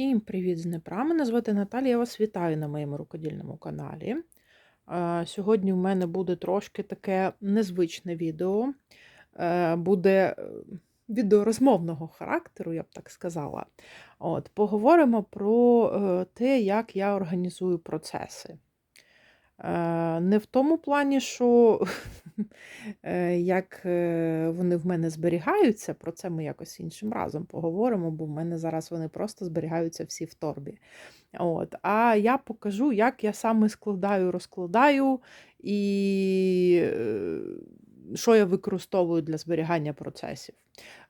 Всім привіт з Дніпра. Мене звати Наталія. Я вас вітаю на моєму рукодільному каналі. Сьогодні в мене буде трошки таке незвичне відео. Е, Буде е, відео розмовного характеру, я б так сказала. От, Поговоримо про е, те, як я організую процеси. Не в тому плані, що як е, вони в мене зберігаються, про це ми якось іншим разом поговоримо, бо в мене зараз вони просто зберігаються всі в торбі. От. А я покажу, як я саме складаю, розкладаю і е, що я використовую для зберігання процесів.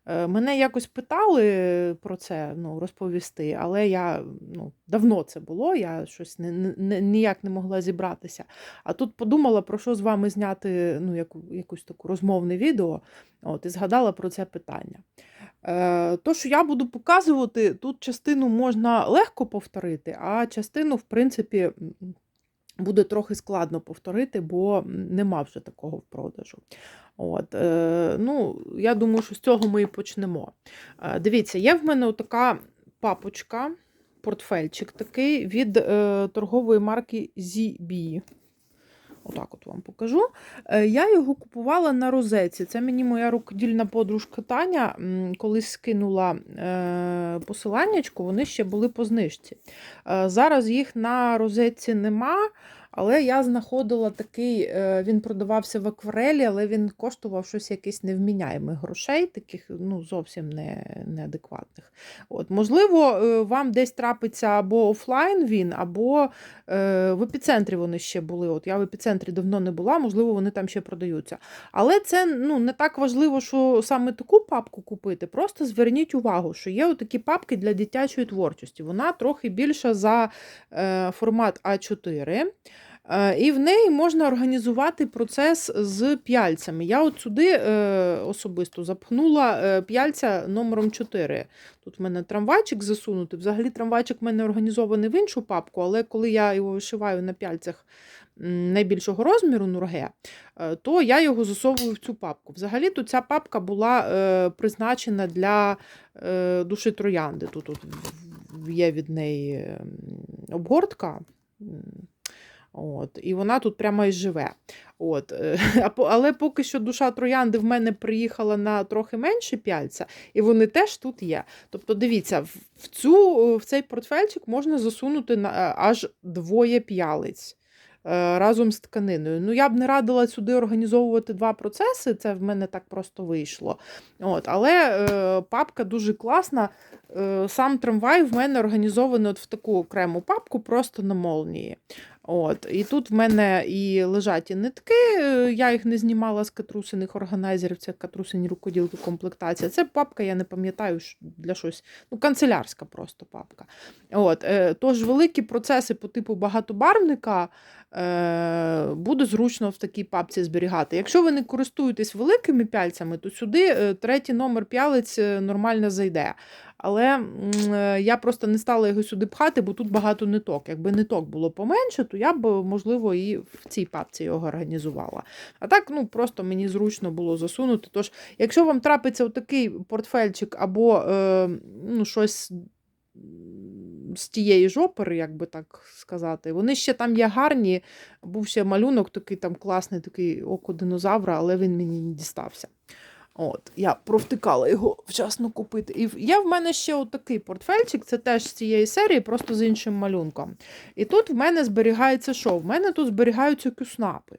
Е, Мене якось питали про це ну, розповісти, але я ну, давно це було, я щось не, не, ніяк не могла зібратися. А тут подумала, про що з вами зняти ну, яку, якусь таку розмовне відео, от, і згадала про це питання. Е, То, що я буду показувати, тут частину можна легко повторити, а частину, в принципі, буде трохи складно повторити, бо нема вже такого в продажу. От, е, ну, Я думаю, що з цього ми і почнемо. Е, дивіться, є в мене така папочка, портфельчик такий від е, торгової марки ZB. Отак от вам покажу. Е, Я його купувала на розетці. Це мені моя рукодільна подружка Таня колись скинула е, посиланнячку, вони ще були по знижці. Е, Зараз їх на розетці нема. Але я знаходила такий, е, він продавався в акварелі, але він коштував щось якесь невміняємих грошей, таких ну, зовсім не, неадекватних. От, Можливо, е, вам десь трапиться або офлайн він, або е, в епіцентрі вони ще були. От Я в епіцентрі давно не була, можливо, вони там ще продаються. Але це ну, не так важливо, що саме таку папку купити. Просто зверніть увагу, що є такі папки для дитячої творчості. Вона трохи більша за формат А4. Е, І в неї можна організувати процес з п'яльцями. Я от сюди е, особисто запхнула е, п'яльця номером 4. Тут в мене трамвайчик засунутий. Взагалі трамвайчик в мене організований в іншу папку, але коли я його вишиваю на п'яльцях найбільшого розміру нурге, то я його засовую в цю папку. Взагалі то ця папка була призначена для душі троянди. Тут от є від неї обгортка. От, І вона тут прямо і живе. От, е, Але поки що душа троянди в мене приїхала на трохи менше пяльця, і вони теж тут є. Тобто, дивіться, в, в цю, в цей портфельчик можна засунути на, е, аж двоє п'ялиць. е, Разом з тканиною. Ну, я б не радила сюди організовувати два процеси, це в мене так просто вийшло. От, але е, папка дуже класна. Е, сам трамвай в мене організований от в таку окрему папку, просто на молнії. От, І тут в мене і лежать і нитки, е, я їх не знімала з катрусиних органайзерів, це катрусині рукоділки комплектація. Це папка, я не пам'ятаю, для щось, ну, канцелярська просто папка. От, е, Тож великі процеси по типу багатобарвника буде зручно в такій папці зберігати. Якщо ви не користуєтесь великими пяльцями, то сюди е, третій номер пялець е, нормально зайде. Але е, я просто не стала його сюди пхати, бо тут багато ниток. Якби ниток було поменше, то я б, можливо, і в цій папці його організувала. А так, ну, просто мені зручно було засунути. Тож, якщо вам трапиться отакий портфельчик або е, ну, щось з тієї жопери, як би так сказати, вони ще там є гарні. Був ще малюнок такий там класний, такий око динозавра, але він мені не дістався. От, я провтикала його вчасно купити. І є в мене ще отакий портфельчик, це теж з цієї серії, просто з іншим малюнком. І тут в мене зберігається що? В мене тут зберігаються кюснапи.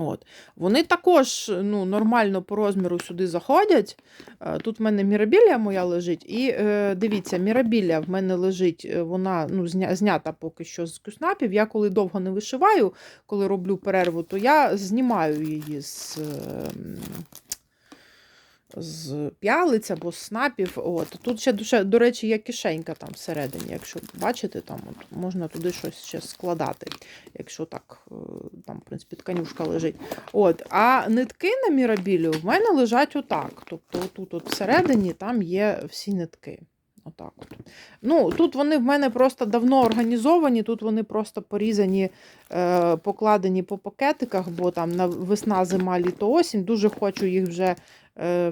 От. Вони також ну, нормально по розміру сюди заходять. Е, Тут в мене мірабілія моя лежить. І е, дивіться, мірабілія в мене лежить, е, вона ну, знята поки що з кюснапів. Я коли довго не вишиваю, коли роблю перерву, то я знімаю її з. е, з п'ялиць або з снапів. От. Тут ще, ще, до речі, є кишенька там всередині. Якщо бачите, там от, можна туди щось ще складати, якщо так, е, там, в принципі, тканюшка лежить. От. А нитки на мірабілію в мене лежать отак. Тобто, тут от всередині там є всі нитки. Отак от. Ну, Тут вони в мене просто давно організовані, тут вони просто порізані, е, покладені по пакетиках, бо там на весна, зима, літо, осінь. Дуже хочу їх вже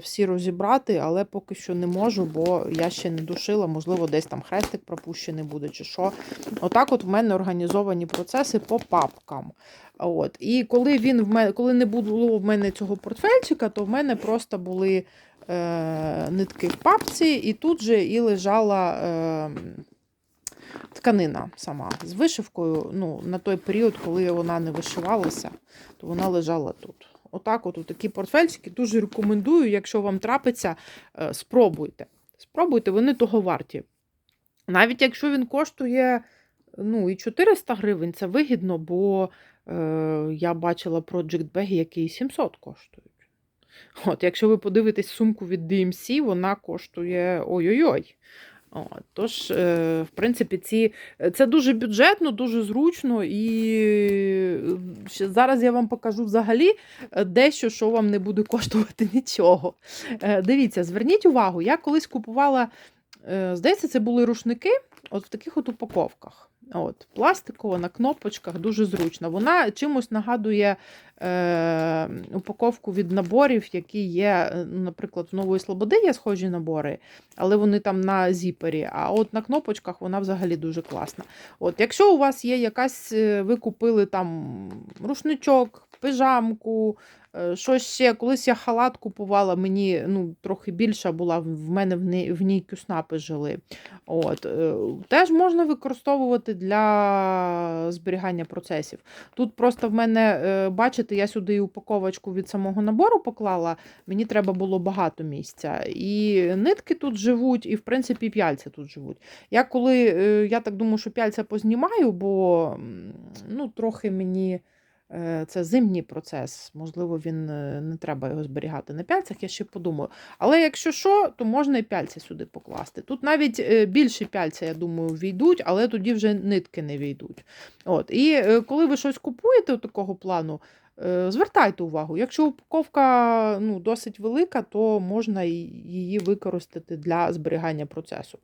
всі розібрати, але поки що не можу, бо я ще не душила, можливо, десь там хрестик пропущений буде чи що. Отак от в мене організовані процеси по папкам. От. І коли він в мене, коли не було в мене цього портфельчика, то в мене просто були е, нитки в папці, і тут же і лежала е, тканина сама з вишивкою. Ну, на той період, коли вона не вишивалася, то вона лежала тут. Отак, от такі портфельчики дуже рекомендую, якщо вам трапиться, е, спробуйте. Спробуйте, вони того варті. Навіть якщо він коштує ну, і 400 гривень, це вигідно, бо е, я бачила Project Bag, які 700 коштують. От, Якщо ви подивитесь сумку від DMC, вона коштує ой-ой-ой. От, Тож, е, в принципі, ці, це дуже бюджетно, дуже зручно, і зараз я вам покажу взагалі е, дещо, що вам не буде коштувати нічого. Е, Дивіться, зверніть увагу, я колись купувала, е, здається, це були рушники от в таких от упаковках. От, Пластикова на кнопочках, дуже зручно. Вона чимось нагадує е, упаковку від наборів, які є, е, ну, наприклад, в Нової Слободи є схожі набори, але вони там на зіпері. А от на кнопочках вона взагалі дуже класна. От, Якщо у вас є якась, е, ви купили там рушничок, пижамку, е, що ще, колись я халат купувала, мені ну, трохи більша була, в мене в ній, в ній кюснапи жили. От, теж можна використовувати для зберігання процесів. Тут просто в мене, е, бачите, я сюди і упаковочку від самого набору поклала, мені треба було багато місця. І нитки тут живуть, і, в принципі, п'яльця тут живуть. Я коли, е, я так думаю, що п'яльця познімаю, бо ну, трохи мені. е, Це зимній процес, можливо, він е, не треба його зберігати на пяльцях, я ще подумаю. Але якщо що, то можна і пяльця сюди покласти. Тут навіть більше пяльця, я думаю, війдуть, але тоді вже нитки не війдуть. От. І коли ви щось купуєте у такого плану, звертайте увагу. Якщо упаковка ну, досить велика, то можна її використати для зберігання процесу.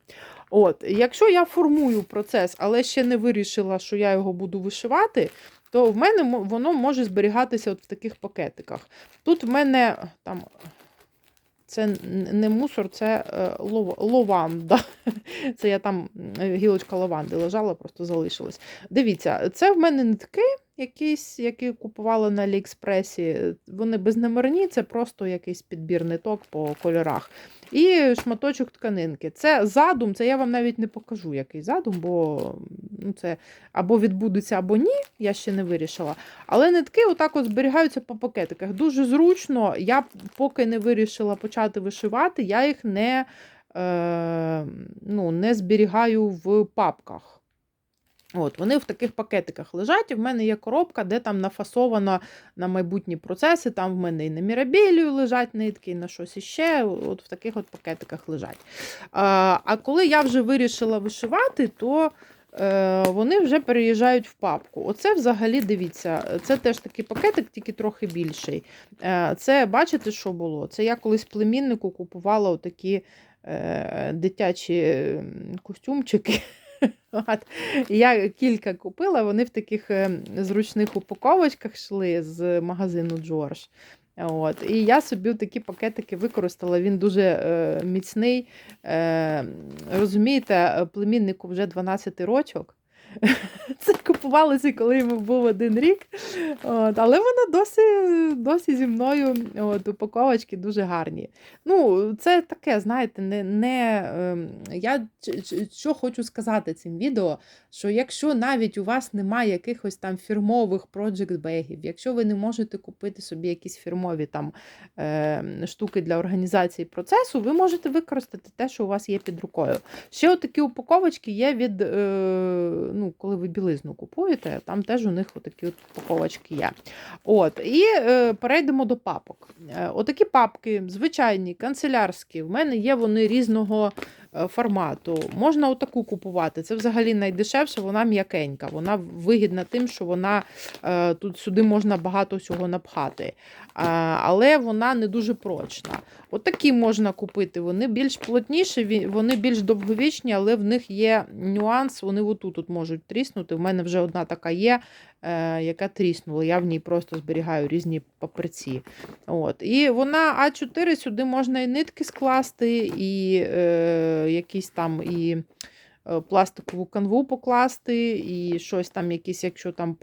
От. Якщо я формую процес, але ще не вирішила, що я його буду вишивати, то в мене воно може зберігатися от в таких пакетиках. Тут в мене там. Це не мусор, це е, лованда. Це я там е, гілочка лаванди лежала, просто залишилась. Дивіться, це в мене нитки якісь, які купувала на Аліекспресі. Вони безномерні, це просто якийсь підбір ниток по кольорах. І шматочок тканинки. Це задум, це я вам навіть не покажу, який задум, бо ну, це або відбудеться, або ні, я ще не вирішила. Але нитки отак от зберігаються по пакетиках. Дуже зручно. Я поки не вирішила почати вишивати, я їх не, е, ну, не зберігаю в папках. От, Вони в таких пакетиках лежать, і в мене є коробка, де там нафасовано на майбутні процеси. Там в мене і на мірабелію лежать нитки, і на щось іще. От в таких от пакетиках лежать. А, а коли я вже вирішила вишивати, то е, вони вже переїжджають в папку. Оце взагалі дивіться, це теж такий пакетик, тільки трохи більший. Е, це бачите, що було? Це я колись племіннику купувала отакі е, дитячі костюмчики. От. Я кілька купила, вони в таких е, зручних упаковочках йшли з магазину Джордж. От. І я собі такі пакетики використала. Він дуже е, міцний. Е, розумієте, племіннику вже 12 рочок. Це купувалося, коли йому був один рік. От, але вона досі, досі зі мною от, упаковочки дуже гарні. Ну, це таке, знаєте, не, не ем, я що хочу сказати цим відео, що якщо навіть у вас немає якихось там фірмових project бегів, якщо ви не можете купити собі якісь фірмові там е, штуки для організації процесу, ви можете використати те, що у вас є під рукою. Ще отакі упаковочки є від, е, ну, коли ви білизну купуєте, там теж у них отакі от упаковочки є. От, і е, перейдемо до папок. Е, отакі папки, звичайні, канцелярські, в мене є вони різного е, формату. Можна отаку купувати. Це взагалі найдешевше, вона м'якенька. Вона вигідна тим, що вона е, тут сюди можна багато всього напхати. Але вона не дуже прочна. Отакі можна купити. Вони більш плотніші, вони більш довговічні, але в них є нюанс. Вони отут тут можуть тріснути. В мене вже одна така є. е, яка тріснула. Я в ній просто зберігаю різні папірці. От. І вона А4 сюди можна і нитки скласти, і е, якісь там і е, пластикову канву покласти, і щось там, якісь, якщо там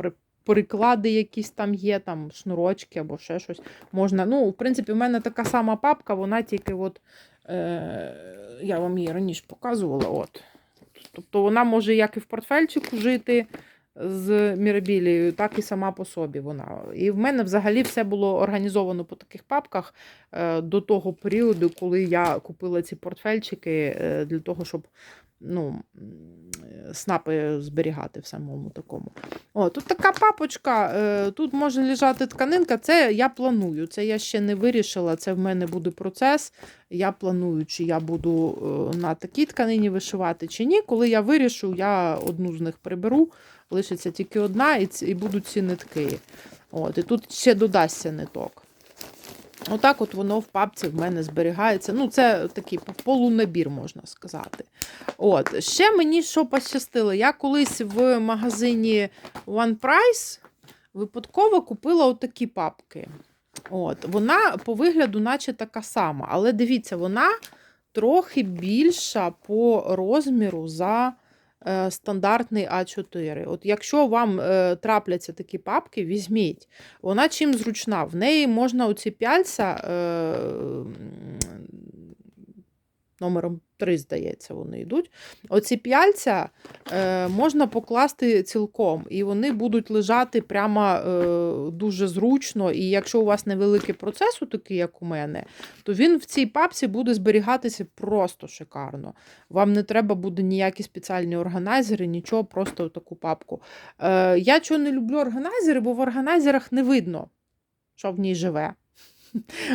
при. Приклади якісь там є, там шнурочки або ще щось можна. Ну, в принципі, в мене така сама папка, вона тільки от, е, я вам її раніше показувала. От. Тобто вона може як і в портфельчику жити з мірабілією, так і сама по собі вона. І в мене взагалі все було організовано по таких папках е, до того періоду, коли я купила ці портфельчики е, для того, щоб ну, снапи зберігати в самому такому. О, тут така папочка, е, тут може лежати тканинка. Це я планую. Це я ще не вирішила. Це в мене буде процес. Я планую, чи я буду е, на такій тканині вишивати, чи ні. Коли я вирішу, я одну з них приберу. Лишиться тільки одна, і будуть ці нитки. От, і тут ще додасться ниток. Отак от воно в папці в мене зберігається. Ну, це такий полунабір, можна сказати. От. Ще мені що пощастило. Я колись в магазині One Price випадково купила отакі папки. От. Вона по вигляду, наче така сама. Але дивіться, вона трохи більша по розміру за стандартний А4. От Якщо вам е, трапляться такі папки, візьміть. Вона чим зручна? В неї можна оці пяльця е, номером 3, здається, вони йдуть. Оці пяльця е, можна покласти цілком, і вони будуть лежати прямо е, дуже зручно. І якщо у вас невеликий процес, такий, як у мене, то він в цій папці буде зберігатися просто шикарно. Вам не треба буде ніякі спеціальні органайзери, нічого, просто таку папку. Е, я чого не люблю органайзери, бо в органайзерах не видно, що в ній живе.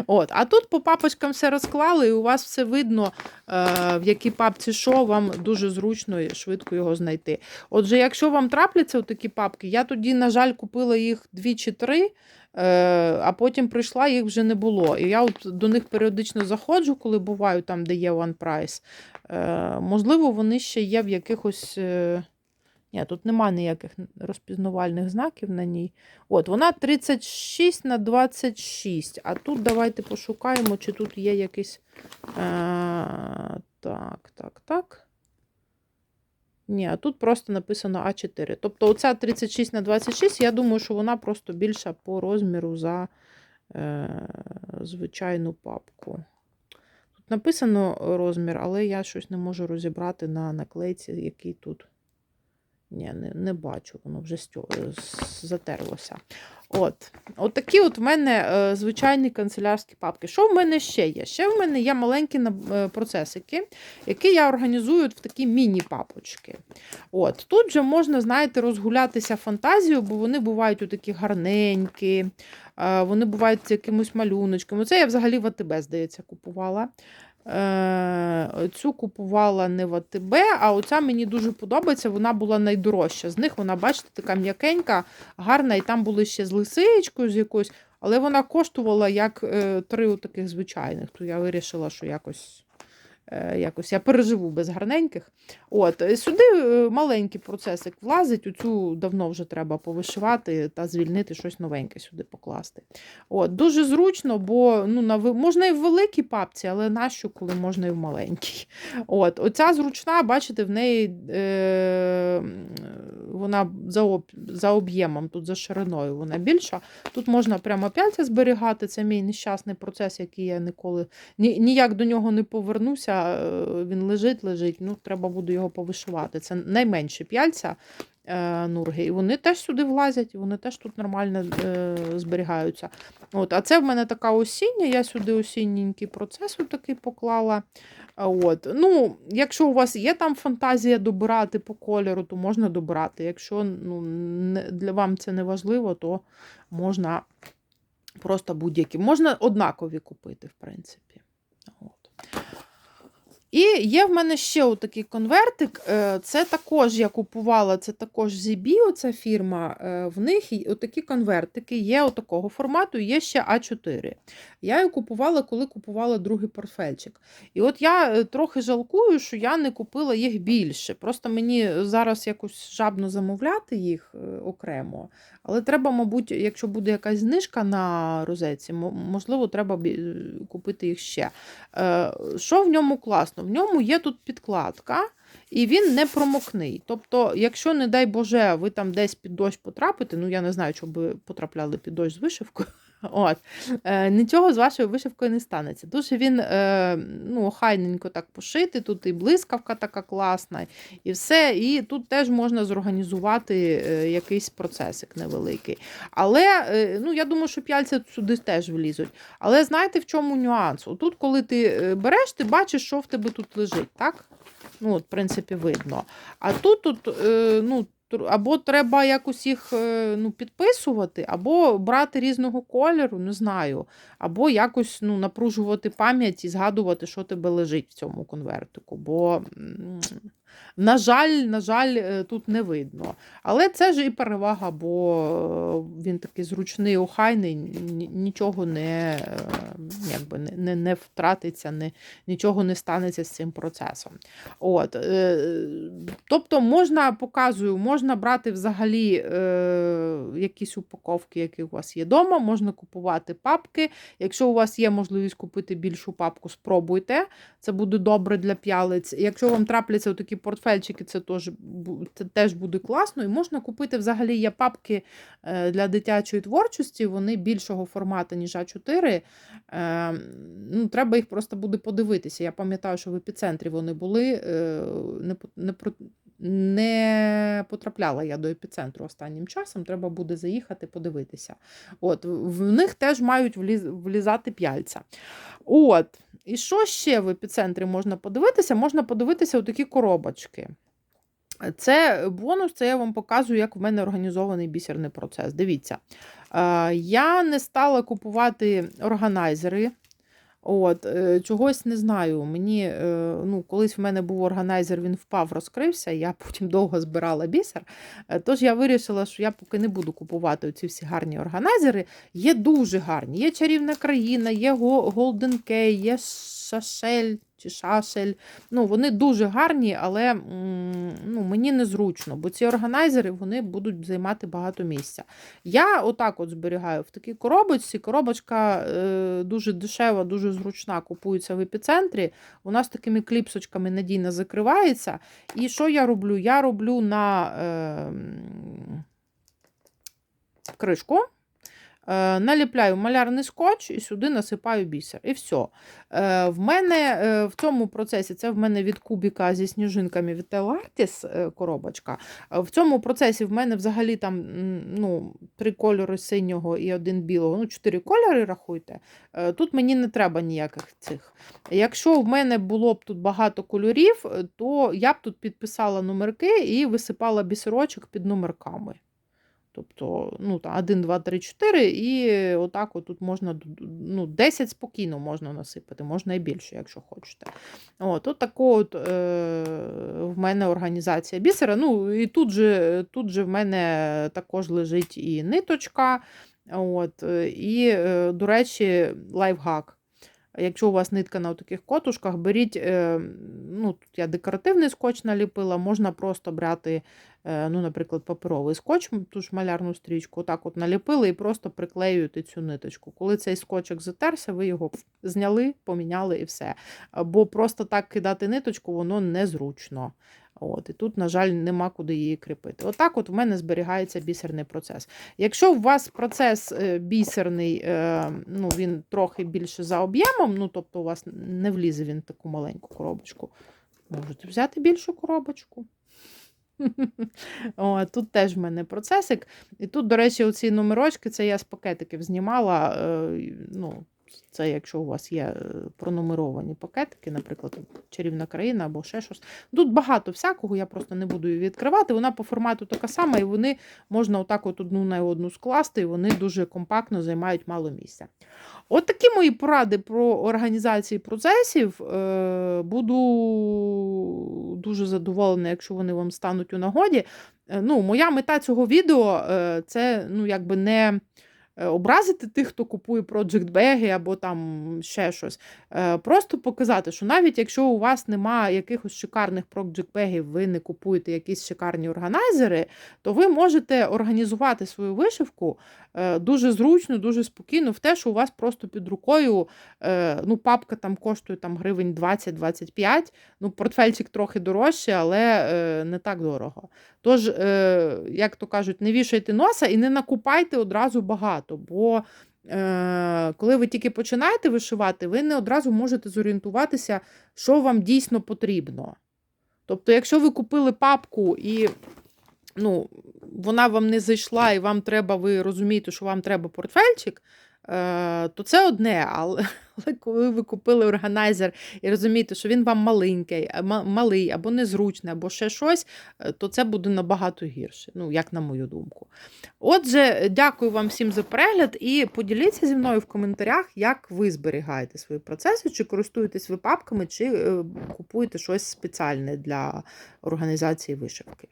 От. А тут по папочкам все розклали, і у вас все видно, е, в якій папці що, вам дуже зручно і швидко його знайти. Отже, якщо вам трапляться такі папки, я тоді, на жаль, купила їх дві чи три, е, а потім прийшла, їх вже не було. І я от до них періодично заходжу, коли буваю там, де є One Price. Е, можливо, вони ще є в якихось. Ні, тут нема ніяких розпізнавальних знаків на ній. От, вона 36 на 26. А тут давайте пошукаємо, чи тут є якийсь. Е, так, так, так. Ні, а тут просто написано А4. Тобто, оця 36 на 26, я думаю, що вона просто більша по розміру за е, звичайну папку. Тут написано розмір, але я щось не можу розібрати на наклейці, який тут. Ні, не, не бачу, воно вже з- затерлося. От. От такі от в мене е, звичайні канцелярські папки. Що в мене ще є? Ще в мене є маленькі е, процесики, які я організую в такі міні-папочки. От. Тут вже можна, знаєте, розгулятися фантазією, бо вони бувають у такі гарненькі, е, вони бувають з якимось малюночками. Це я взагалі в АТБ, здається, купувала. Е, Цю купувала не в АТБ, а оця мені дуже подобається. Вона була найдорожча. З них вона, бачите, така м'якенька, гарна, і там були ще з лисичкою з якоюсь, але вона коштувала як е, три таких звичайних. То я вирішила, що якось, якось я переживу без гарненьких. От, е, Сюди е, маленький процесик влазить, оцю давно вже треба повишивати та звільнити щось новеньке сюди покласти. От, Дуже зручно, бо ну, на, можна і в великій папці, але нащо, коли можна і в маленькій. От, Оця зручна, бачите, в неї е, вона за, об, за об'ємом, тут за шириною вона більша. Тут можна прямо пяльця зберігати. Це мій нещасний процес, який я ніколи ні, ніяк до нього не повернуся. е, Він лежить, лежить. Ну, треба буде його повишувати. Це найменші пяльця нурги. І вони теж сюди влазять, і вони теж тут нормально е, зберігаються. От, а це в мене така осіння, я сюди осінненький процес такий поклала. От. Ну, Якщо у вас є там фантазія добирати по кольору, то можна добирати. Якщо ну, для вам це не важливо, то можна просто будь-які. Можна однакові купити, в принципі. От. І є в мене ще отакий конвертик. е, Це також я купувала, це також Zibio, ця фірма. е, В них і- отакі конвертики є отакого формату, є ще А4. Я її купувала, коли купувала другий портфельчик. І от я е, трохи жалкую, що я не купила їх більше. Просто мені зараз якось жабно замовляти їх окремо. Але треба, мабуть, якщо буде якась знижка на розетці, можливо, треба купити їх ще. Що в ньому класно? В ньому є тут підкладка, і він не промокний. Тобто, якщо, не дай Боже, ви там десь під дощ потрапите, ну я не знаю, чи ви потрапляли під дощ з вишивкою. От. Е, нічого з вашою вишивкою не станеться. Дуже він е, ну, охайненько так пошитий, тут і блискавка така класна, і все. І тут теж можна зорганізувати е, якийсь процесик невеликий. Але ну, я думаю, що п'яльця сюди теж влізуть. Але знаєте, в чому нюанс? Отут, коли ти береш, ти бачиш, що в тебе тут лежить, так? Ну, от, в принципі, видно. А тут, тут ну, або треба якось їх е, ну, підписувати, або брати різного кольору, не знаю, або якось ну, напружувати пам'ять і згадувати, що тебе лежить в цьому конвертику. Бо, на жаль, на жаль, е, тут не видно. Але це ж і перевага, бо е, він такий зручний, охайний, нічого не, е, якби, не, не, втратиться, не, нічого не станеться з цим процесом. От, тобто можна, показую, можна брати взагалі якісь упаковки, які у вас є вдома, можна купувати папки. Якщо у вас є можливість купити більшу папку, спробуйте. Це буде добре для п'ялиць. Якщо вам трапляться такі портфельчики, це теж, це теж буде класно. І можна купити взагалі є папки е, для дитячої творчості, вони більшого формату, ніж А4. Е, ну, треба їх просто буде подивитися. Я пам'ятаю, що в епіцентрі вони були. е, Не, не, не потрапляла я до епіцентру останнім часом. Треба буде заїхати, подивитися. От, в них теж мають вліз, влізати п'яльця. От. І що ще в епіцентрі можна подивитися? Можна подивитися такі коробочки. Це бонус, це я вам показую, як в мене організований бісерний процес. Дивіться, я не стала купувати органайзери. От, е, чогось не знаю. Мені е, ну, колись в мене був органайзер, він впав, розкрився. Я потім довго збирала бісер. Е, Тож я вирішила, що я поки не буду купувати ці всі гарні органайзери. Є дуже гарні. Є чарівна країна, є Го- Golden Key, є Шашель чи Шашель. Ну, вони дуже гарні, але ну, мені незручно, бо ці органайзери вони будуть займати багато місця. Я отак от зберігаю в такій коробочці. Коробочка е, дуже дешева, дуже зручна, купується в епіцентрі. Вона з такими кліпсочками надійно закривається. І що я роблю? Я роблю на е, кришку. Е, Наліпляю малярний скотч і сюди насипаю бісер. І все. В мене е, в цьому процесі це в мене від кубіка зі сніжинками від е, коробочка. Е, В цьому процесі в мене взагалі там ну, три кольори синього і один білого. Ну, чотири кольори рахуйте. Тут мені не треба ніяких цих. Якщо в мене було б тут багато кольорів, то я б тут підписала номерки і висипала бісерочок під номерками. Тобто, ну, там 1, 2, 3, 4, і отак от тут можна ну, 10 спокійно можна насипати, можна і більше, якщо хочете. От, от тако от, е, в мене організація бісера. Ну, і тут же, тут же в мене також лежить і ниточка. От, е, і, е, до речі, лайфхак. Якщо у вас нитка на таких котушках, беріть, е, ну, тут я декоративний скотч наліпила, можна просто брати, е, ну, наприклад, паперовий скотч, ту ж малярну стрічку, так от наліпили і просто приклеюєте цю ниточку. Коли цей скотчик затерся, ви його зняли, поміняли і все. Бо просто так кидати ниточку, воно незручно. От, і тут, на жаль, нема куди її кріпити. Отак от в мене зберігається бісерний процес. Якщо у вас процес е, бісерний, е, ну, він трохи більше за об'ємом, ну, тобто у вас не влізе він в таку маленьку коробочку, можете взяти більшу коробочку. О, тут теж в мене процесик. І тут, до речі, оці номерочки, це я з пакетиків знімала. е, Ну, це якщо у вас є е, пронумеровані пакетики, наприклад, чарівна країна або ще щось. Тут багато всякого, я просто не буду її відкривати. Вона по формату така сама, і вони можна отак от одну на одну скласти, і вони дуже компактно займають мало місця. От такі мої поради про організації процесів. Е, Буду дуже задоволена, якщо вони вам стануть у нагоді. Е, Ну, моя мета цього відео це ну, якби не образити тих, хто купує Project Bag або там ще щось. Е, Просто показати, що навіть якщо у вас немає якихось шикарних Project Bag, ви не купуєте якісь шикарні органайзери, то ви можете організувати свою вишивку е, дуже зручно, дуже спокійно в те, що у вас просто під рукою е, ну, папка там коштує там, гривень 20-25, ну, портфельчик трохи дорожче, але е, не так дорого. Тож, е, як то кажуть, не вішайте носа і не накупайте одразу багато, бо е, коли ви тільки починаєте вишивати, ви не одразу можете зорієнтуватися, що вам дійсно потрібно. Тобто, якщо ви купили папку і ну, вона вам не зайшла, і вам треба, ви розумієте, що вам треба портфельчик, е, то це одне. Але, коли ви купили органайзер і розумієте, що він вам маленький, малий або незручний, або ще щось, е, то це буде набагато гірше, ну, як на мою думку. Отже, дякую вам всім за перегляд і поділіться зі мною в коментарях, як ви зберігаєте свої процеси, чи користуєтесь ви папками, чи е, купуєте щось спеціальне для організації вишивки.